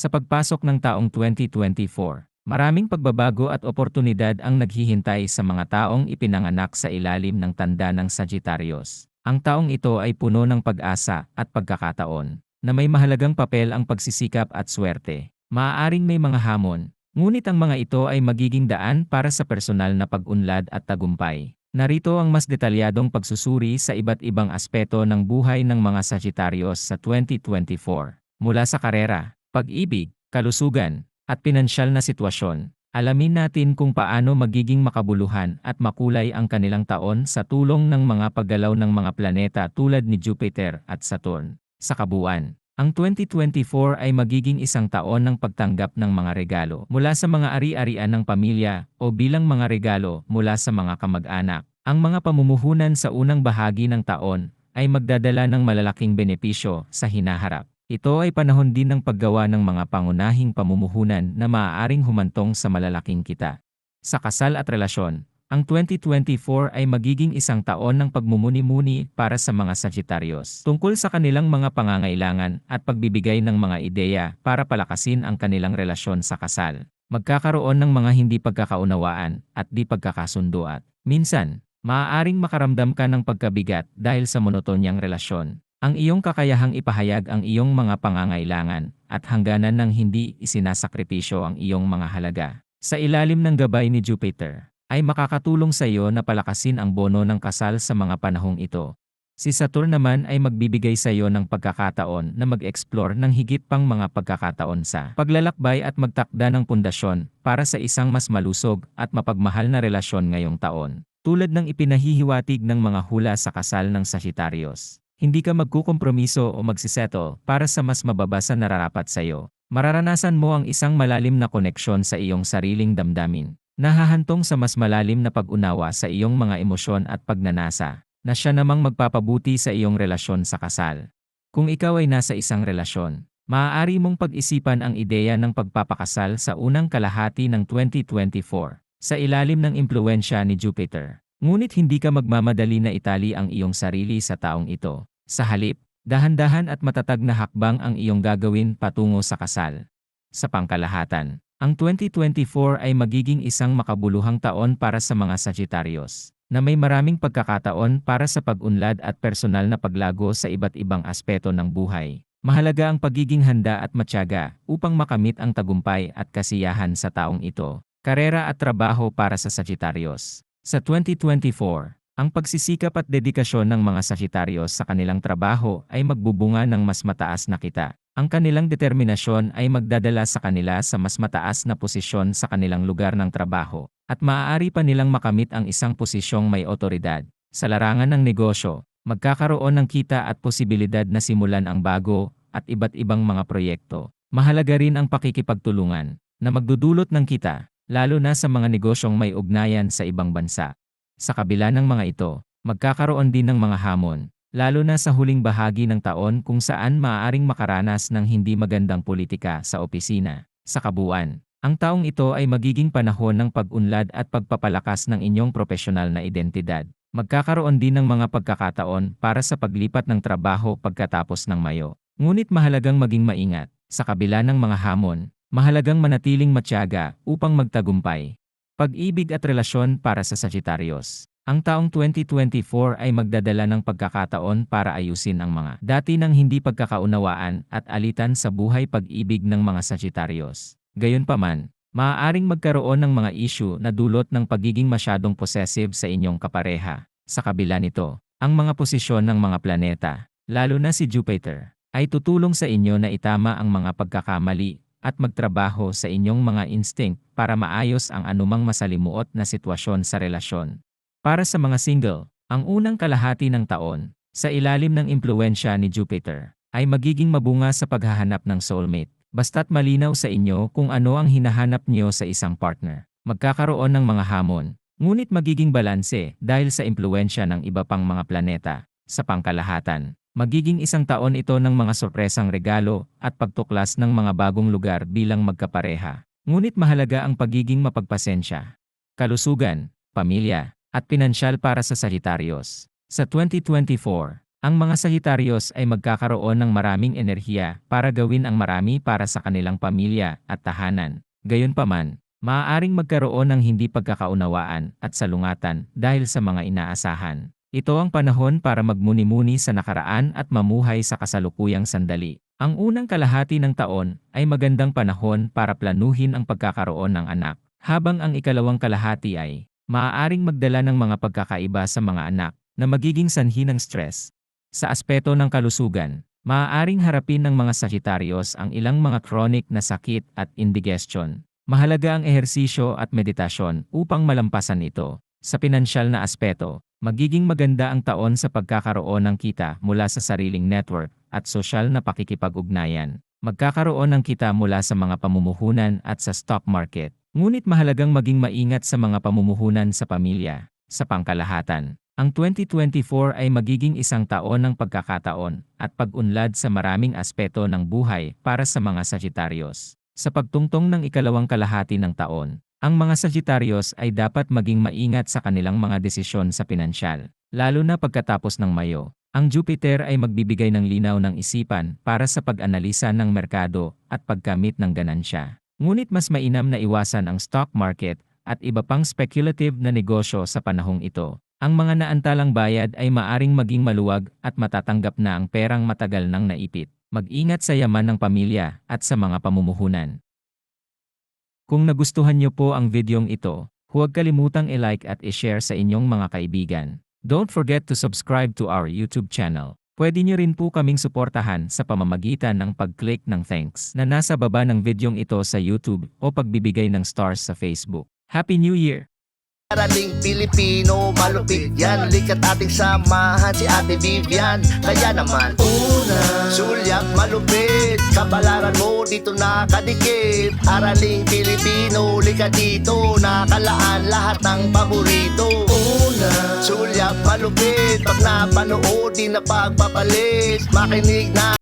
Sa pagpasok ng taong 2024, maraming pagbabago at oportunidad ang naghihintay sa mga taong ipinanganak sa ilalim ng tanda ng Sagittarius. Ang taong ito ay puno ng pag-asa at pagkakataon, na may mahalagang papel ang pagsisikap at swerte. Maaaring may mga hamon, ngunit ang mga ito ay magiging daan para sa personal na pag-unlad at tagumpay. Narito ang mas detalyadong pagsusuri sa iba't ibang aspeto ng buhay ng mga Sagittarius sa 2024. Mula sa karera, pag-ibig, kalusugan, at pinansyal na sitwasyon, alamin natin kung paano magiging makabuluhan at makulay ang kanilang taon sa tulong ng mga paggalaw ng mga planeta tulad ni Jupiter at Saturn. Sa kabuuan, ang 2024 ay magiging isang taon ng pagtanggap ng mga regalo mula sa mga ari-arian ng pamilya o bilang mga regalo mula sa mga kamag-anak. Ang mga pamumuhunan sa unang bahagi ng taon ay magdadala ng malalaking benepisyo sa hinaharap. Ito ay panahon din ng paggawa ng mga pangunahing pamumuhunan na maaaring humantong sa malalaking kita. Sa kasal at relasyon, ang 2024 ay magiging isang taon ng pagmumuni-muni para sa mga Sagittarius tungkol sa kanilang mga pangangailangan at pagbibigay ng mga ideya para palakasin ang kanilang relasyon sa kasal. Magkakaroon ng mga hindi pagkakaunawaan at di pagkakasundo at, minsan, maaaring makaramdam ka ng pagkabigat dahil sa monotonyang relasyon. Ang iyong kakayahang ipahayag ang iyong mga pangangailangan at hangganan ng hindi isinasakripisyo ang iyong mga halaga. Sa ilalim ng gabay ni Jupiter, ay makakatulong sa iyo na palakasin ang bono ng kasal sa mga panahong ito. Si Saturn naman ay magbibigay sa iyo ng pagkakataon na mag-explore ng higit pang mga pagkakataon sa paglalakbay at magtakda ng pundasyon para sa isang mas malusog at mapagmahal na relasyon ngayong taon. Tulad ng ipinahihiwatig ng mga hula sa kasal ng Sagittarius. Hindi ka magkukompromiso o magsisettle para sa mas mababasa na nararapat sa iyo. Mararanasan mo ang isang malalim na koneksyon sa iyong sariling damdamin. Nahahantong sa mas malalim na pag-unawa sa iyong mga emosyon at pagnanasa, na siya namang magpapabuti sa iyong relasyon sa kasal. Kung ikaw ay nasa isang relasyon, maaari mong pag-isipan ang ideya ng pagpapakasal sa unang kalahati ng 2024, sa ilalim ng impluensya ni Jupiter. Ngunit hindi ka magmamadali na itali ang iyong sarili sa taong ito. Sa halip, dahan-dahan at matatag na hakbang ang iyong gagawin patungo sa kasal. Sa pangkalahatan, ang 2024 ay magiging isang makabuluhang taon para sa mga Sagittarius, na may maraming pagkakataon para sa pag-unlad at personal na paglago sa iba't ibang aspeto ng buhay. Mahalaga ang pagiging handa at matyaga upang makamit ang tagumpay at kasiyahan sa taong ito. Karera at trabaho para sa Sagittarius. Sa 2024, ang pagsisikap at dedikasyon ng mga Sagittarius sa kanilang trabaho ay magbubunga ng mas mataas na kita. Ang kanilang determinasyon ay magdadala sa kanila sa mas mataas na posisyon sa kanilang lugar ng trabaho, at maaari pa nilang makamit ang isang posisyong may otoridad. Sa larangan ng negosyo, magkakaroon ng kita at posibilidad na simulan ang bago at iba't ibang mga proyekto. Mahalaga rin ang pakikipagtulungan na magdudulot ng kita, lalo na sa mga negosyong may ugnayan sa ibang bansa. Sa kabila ng mga ito, magkakaroon din ng mga hamon, lalo na sa huling bahagi ng taon kung saan maaaring makaranas ng hindi magandang politika sa opisina. Sa kabuuan, ang taong ito ay magiging panahon ng pag-unlad at pagpapalakas ng inyong profesional na identidad. Magkakaroon din ng mga pagkakataon para sa paglipat ng trabaho pagkatapos ng mayo. Ngunit mahalagang maging maingat. Sa kabila ng mga hamon, mahalagang manatiling matyaga upang magtagumpay. Pag-ibig at relasyon para sa Sagittarius. Ang taong 2024 ay magdadala ng pagkakataon para ayusin ang mga dati ng hindi pagkakaunawaan at alitan sa buhay pag-ibig ng mga Sagittarius. Gayunpaman, maaaring magkaroon ng mga issue na dulot ng pagiging masyadong possessive sa inyong kapareha. Sa kabila nito, ang mga posisyon ng mga planeta, lalo na si Jupiter, ay tutulong sa inyo na itama ang mga pagkakamali at magtrabaho sa inyong mga instinct para maayos ang anumang masalimuot na sitwasyon sa relasyon. Para sa mga single, ang unang kalahati ng taon, sa ilalim ng impluensya ni Jupiter, ay magiging mabunga sa paghahanap ng soulmate. Basta't malinaw sa inyo kung ano ang hinahanap niyo sa isang partner. Magkakaroon ng mga hamon, ngunit magiging balanse dahil sa impluensya ng iba pang mga planeta. Sa pangkalahatan, magiging isang taon ito ng mga sorpresang regalo at pagtuklas ng mga bagong lugar bilang magkapareha. Ngunit mahalaga ang pagiging mapagpasensya. Kalusugan, pamilya, at pinansyal para sa Sagittarius. Sa 2024, ang mga Sagittarius ay magkakaroon ng maraming enerhiya para gawin ang marami para sa kanilang pamilya at tahanan. Gayunpaman, maaaring magkaroon ng hindi pagkakaunawaan at salungatan dahil sa mga inaasahan. Ito ang panahon para magmuni-muni sa nakaraan at mamuhay sa kasalukuyang sandali. Ang unang kalahati ng taon ay magandang panahon para planuhin ang pagkakaroon ng anak, habang ang ikalawang kalahati ay maaaring magdala ng mga pagkakaiba sa mga anak na magiging sanhi ng stress. Sa aspeto ng kalusugan, maaaring harapin ng mga Sagittarius ang ilang mga chronic na sakit at indigestion. Mahalaga ang ehersisyo at meditasyon upang malampasan ito. Sa pinansyal na aspeto, magiging maganda ang taon sa pagkakaroon ng kita mula sa sariling network at sosyal na pakikipag-ugnayan. Magkakaroon ng kita mula sa mga pamumuhunan at sa stock market. Ngunit mahalagang maging maingat sa mga pamumuhunan sa pamilya. Sa pangkalahatan, ang 2024 ay magiging isang taon ng pagkakataon at pag-unlad sa maraming aspeto ng buhay para sa mga Sagittarius. Sa pagtungtong ng ikalawang kalahati ng taon, ang mga Sagittarius ay dapat maging maingat sa kanilang mga desisyon sa pinansyal, lalo na pagkatapos ng Mayo. Ang Jupiter ay magbibigay ng linaw ng isipan para sa pag-analisa ng merkado at pagkamit ng ganansya. Ngunit mas mainam na iwasan ang stock market at iba pang speculative na negosyo sa panahong ito. Ang mga naantalang bayad ay maaring maging maluwag at matatanggap na ang perang matagal nang naipit. Mag-ingat sa yaman ng pamilya at sa mga pamumuhunan. Kung nagustuhan niyo po ang videong ito, huwag kalimutang i-like at i-share sa inyong mga kaibigan. Don't forget to subscribe to our YouTube channel. Pwede niyo rin po kaming suportahan sa pamamagitan ng pag-click ng thanks na nasa baba ng videong ito sa YouTube o pagbibigay ng stars sa Facebook. Happy New Year! Araling Pilipino, malupit yan Likat ating samahan si Ate Vivian Kaya naman Una Sulyak malupit Kabalaran mo dito nakadikit. Araling Pilipino, likat dito. Nakalaan lahat ng paborito. Una. Sulyak malupit Pag napanood, di na pagpapalit. Makinig na